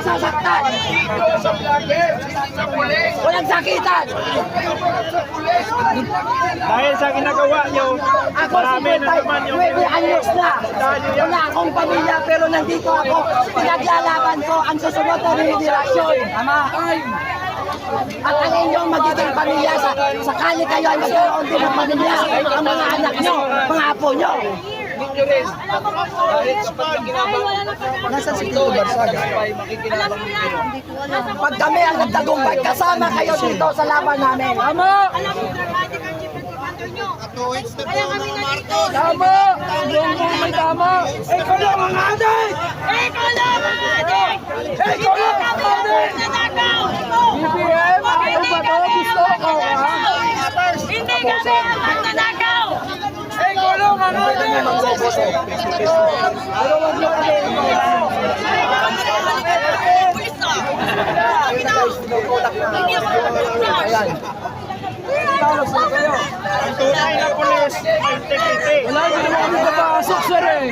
Walang sasaktan. Dito sa vlogger, sa pulis. Walang sakitan. Dahil sa ginagawa nyo, Ako marami na 55, naman yung 9 anyos na. Wala akong pamilya pero nandito ako. Pinaglalaban ko ang susunod na regenerasyon. Ama. At ang inyong magiging pamilya sa sakali kayo ay magkaroon din ng pamilya. Ang mga anak nyo, mga apo nyo. Nasaan si Tito Barsaga? Pag kami ang nagtagumpay, kasama kayo dito sa laban namin. Ama! Alam mo, dramatic ang GP nyo. Kaya kami nandito. Tama! May tama! Ikaw lang ang adik! Ikaw lang ang adik! Ikaw lang ang adik! Nanakaw! BBM, ako ba to? Gusto ko, ha? Hindi kami ang magnanakaw! Ang Hindi tunay na pulis, integrity. Wala, hindi naman kami papasok, sir eh.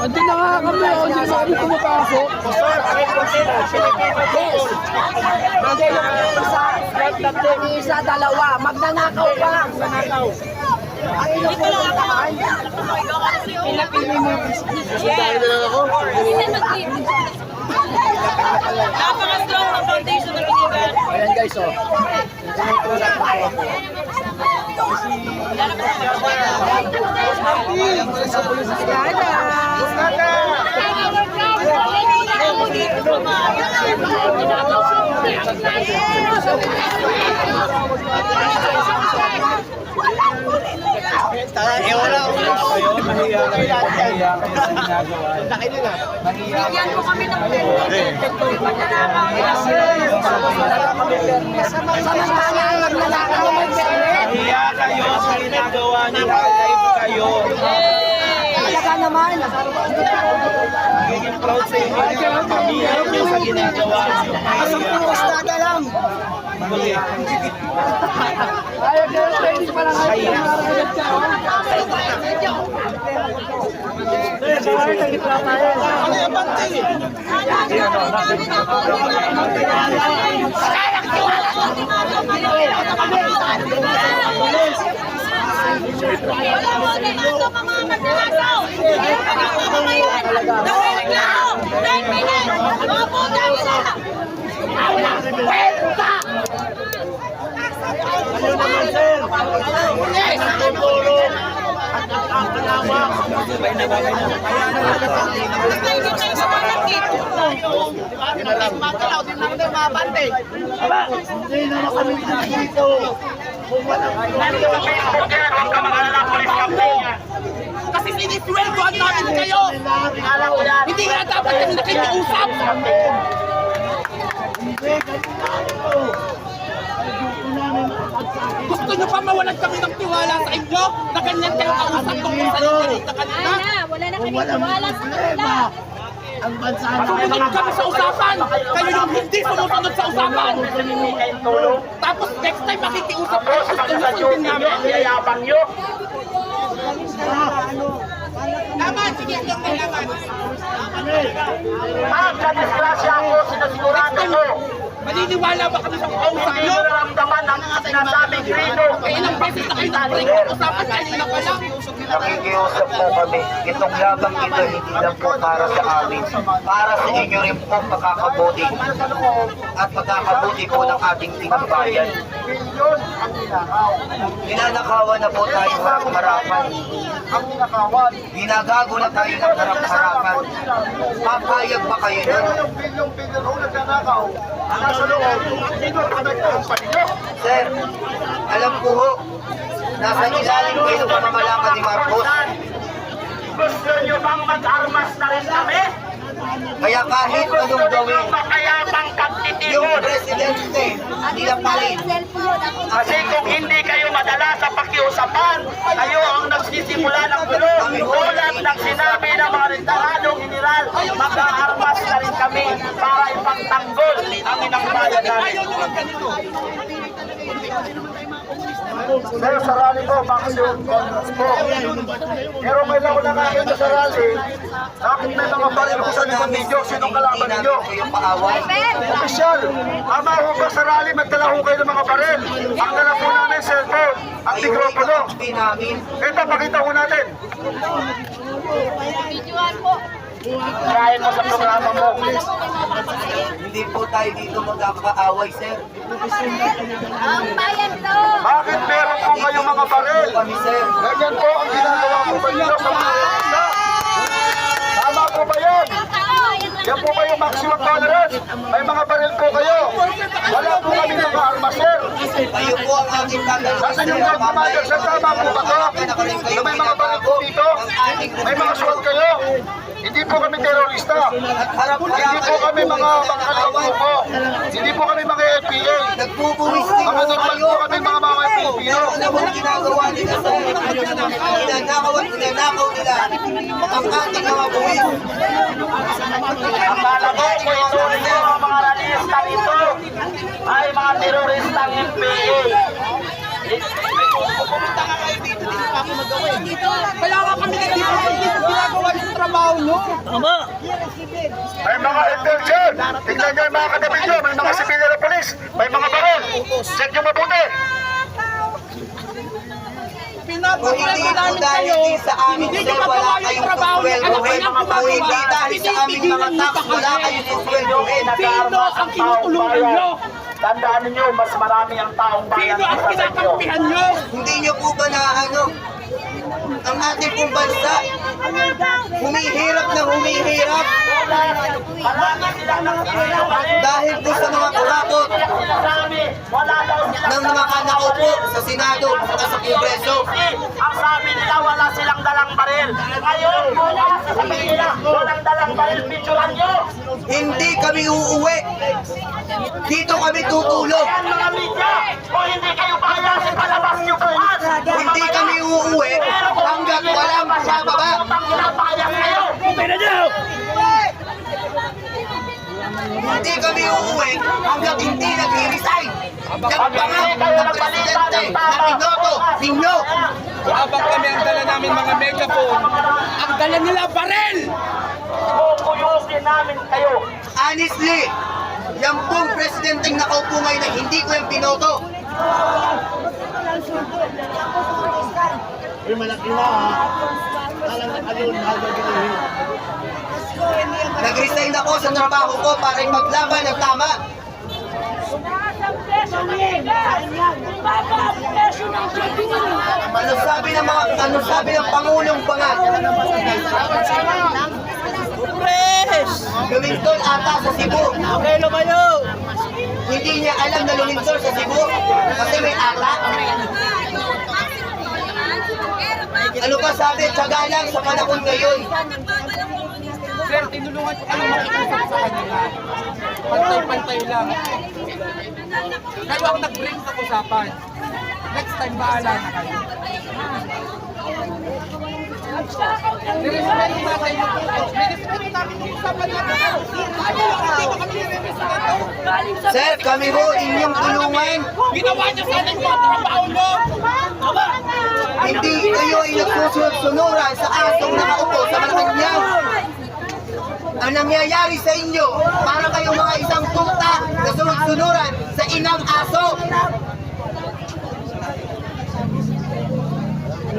Andun na nga kami, oh, hindi naman kami pumapasok. Sir, ay consider, Filipino people. Hindi yung isa, isa, dalawa, magnanakaw pa. Ang inupunan Napaka-strong ng foundation ng Pilipinas. Ayan guys, oh. Ako. Mahiya kayo, mahiya kayo sa ginagawa. Bigyan mo kami ng. Samantala, ang magnanakaw may permit. Mahiya kayo sa ginagawa nyo. Live kayo. Talaga naman. Proud sa inyo. Ginagawa nyo. Basta lang. Mali. Ayaw na, training pa lang. Wala mo mamamayan! Na bagay na. Basta hindi tayo mamalakit! Hindi naman kami dito. Kung walang Kasi sinisweldoan namin kayo. Hindi nga dapat kami nakikiusap. Gusto nyo pa mawalan kami ng tiwala sa inyo na ganyan kayo kausap tungkol sa Lolita kanina? wala na kami tiwala sa kanila! ang bansa Sumunod kami sa usapan. Kayo yung hindi sumusunod sa usapan. Tapos next time makikiusap kayo. Gusto nyo sundin namin. Tama, sige, yung kailangan. Ma'am, sa disgrasya ako, sinasigurado ko. Maniniwala ba kami sa kausap Hindi nyo? mo naramdaman ang sinasabing dito. Kaya ilang beses na kayo ng usapan kanina pa lang. Nakikiusap po kami. Itong labang ito hindi lang po para sa amin. Para sa inyo rin po pagkakabuti. At pagkakabuti po ng ating tinambayan. Ninanakawan na po tayo. Ang ninakawan. Ginagago na tayo ng harap-harapan. Papayag ba kayo nun? Sir, alam ko ho, nasa ilalim kayo ng pamamalakad ni Marcos. Gusto nyo bang mag-armas na rin kami? Kaya kahit anong gawin, yung presidente, nila pa rin. Kasi kung hindi kayo madala sa pakiusapan, kayo ang nagsisimula ng gulo. Tulad ng sinabi ng mga retiradong general, mag-aarmas na rin kami para ipagtanggol ang inang bayan namin. Ayaw nyo lang ganito. Sir, sa rally po, maximum conference po. Pero may lang ko nakakita sa rally, bakit may mga baril ko sa likod ninyo? Sinong kalaban ninyo? Yung paaway. Opisyal, tama ho ba sa rally, magdala ho kayo ng mga baril? Ang dala po namin, cellphone, ang mikropono. Ito, pakita ho natin. Videoan po. Kain mo sa programa mo. Hindi po tayo dito magkakaaway, sir. Ang bayan to. Bakit meron po kayong mga baril? Kami, sir. Ganyan po ang ginagawa po ba ninyo sa mga? Tama po ba yan? Yan po ba yung maximum tolerance? May mga baril po kayo. Wala po kami mga armas, sir. Kayo po ang aming tatanungin, Nasaan yung mga commander sa tama po ba to? Na may mga baril po dito? May mga sword kayo? Hindi po kami terorista. Hindi po kami mga bangkal ng grupo. Hindi po kami mga FPA. Mga normal po kami mga mga Pilipino. Ang ginagawa nila, sir. Ninanakaw at nila ang ating mga buwis. Akala ko kung ituloy mo ang mga ralista rito ay mga teroristang MPA. Kaya nga kami nandito hindi ko ginagawa yung trabaho nyo. May mga intelligent. Tignan nyo yung mga katabi nyo. May mga civilian na polis. May mga baril. Check nyo mabuti. Po namin dahil kayo, di sa amin, hindi nyo magawa yung trabaho nyo. Anak ko lang Kung gumagawa. hindi dahil sa aming mga tax, wala kayong susweldohin. Sino ang tinutulungan nyo? Tandaan ninyo, mas marami ang taong bayan Sino ang nyo? Hindi nyo po ba na ano, ang ating pong bansa, humihirap na humihirap dahil po sa mga kurakot ng mga nakaupo sa Senado at sa Kongreso. Ang sabi nila, wala silang dalang baril. Ngayon, wala sa sabi nila, walang dalang baril. Picturean nyo. Hindi kami uuwi. Dito kami tutulog. Yan mga media, kung hindi kayo pahayasin, palabas nyo bukas. Hindi kami uuwi hanggat walang bababa. Ang pinapahayag kayo. Hindi kami uuwi hanggat hindi nag-resign. Yung pangako ng presidente na binoto ninyo. Habang kami ang dala namin mga megaphone, ang dala nila barel! Kukuyugin namin kayo. Honestly, yung pong presidenteng nakaupo ngayon na hindi ko yung binoto. Nag-resign ako sa trabaho ko para maglaban ng tama. Ano sabi ng mga ano sabi ng pangulong bangat? Lumintol ata sa Cebu. Okay, lumayo. Hindi niya alam na lumintol sa Cebu kasi may ata. Ano pa sabi? Tsaga lang sa panahon ngayon. Sir, tinulungan ko kayo makikita sa kanila. Pantay-pantay lang. Kayo ang nag-bring sa usapan. Next time, bahala na kayo. Nirespeto natin yung punto. Nirespeto namin yung usapan natin. Ano lang, hindi ko kami nirespeto. Sir, kami ho inyong tulungan. Ginawa niyo sana yung mga trabaho nyo. Hindi kayo ay nagsusunod-sunuran sa asong nakaupo sa Malacanang. Ang nangyayari sa inyo, para kayong mga isang tuta na sunod-sunuran sa inang aso.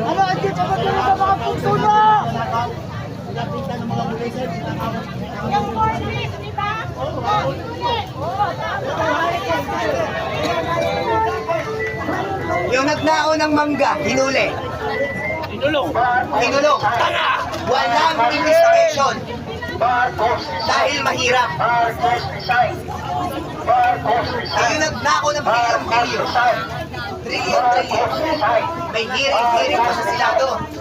Ano, hindi ka ba tuloy sa mga puso na? Yung police, di ba? Yung nagnao ng mangga, hinuli. Hinulong. Hinulong. Walang investigation. Dahil mahirap. Yung nagnao ng bilyon-bilyon. Trillion-trillion. May hearing-hearing pa sa Senado.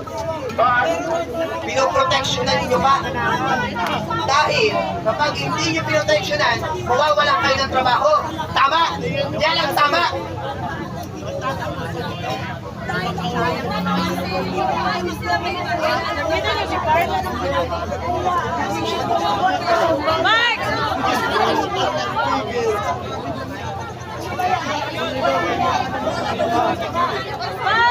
Pinoproteksyonan ninyo pa. Dahil kapag hindi nyo pinoteksyonan, mawawalan kayo ng trabaho. Tama! Yan ang tama! Mark!